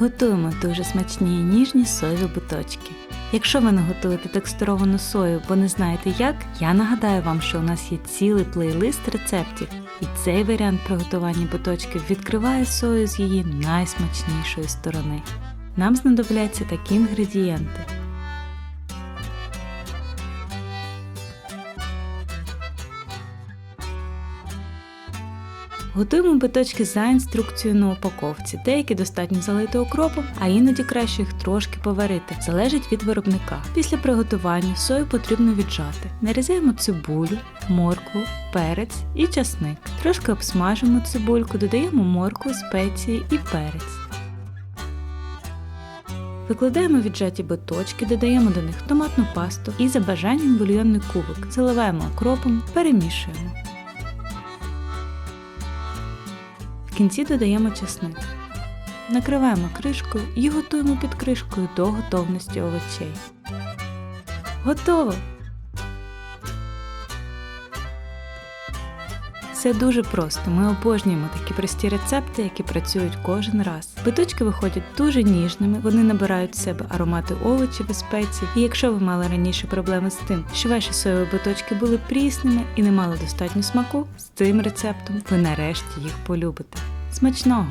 Готуємо дуже смачні і ніжні соєві буточки. Якщо ви не готуєте текстуровану сою, бо не знаєте як, я нагадаю вам, що у нас є цілий плейлист рецептів, і цей варіант приготування буточків відкриває сою з її найсмачнішої сторони. Нам знадобляться такі інгредієнти: Готуємо биточки за інструкцією на упаковці. Деякі достатньо залити окропом, а іноді краще їх трошки поварити. Залежить від виробника. Після приготування сою потрібно віджати. Нарізаємо цибулю, моркву, перець і часник. Трошки обсмажимо цибульку, додаємо моркву, спеції і перець. Викладаємо віджаті биточки, додаємо до них томатну пасту і за бажанням бульйонний кубик. Заливаємо окропом, перемішуємо. В кінці додаємо чесник. Накриваємо кришкою і готуємо під кришкою до готовності овочей. Готово! Все дуже просто. Ми обожнюємо такі прості рецепти, які працюють кожен раз. Биточки виходять дуже ніжними, вони набирають в себе аромати овочів і спецій. І якщо ви мали раніше проблеми з тим, що ваші соєві биточки були прісними і не мали достатньо смаку, з цим рецептом ви нарешті їх полюбите. Смачного!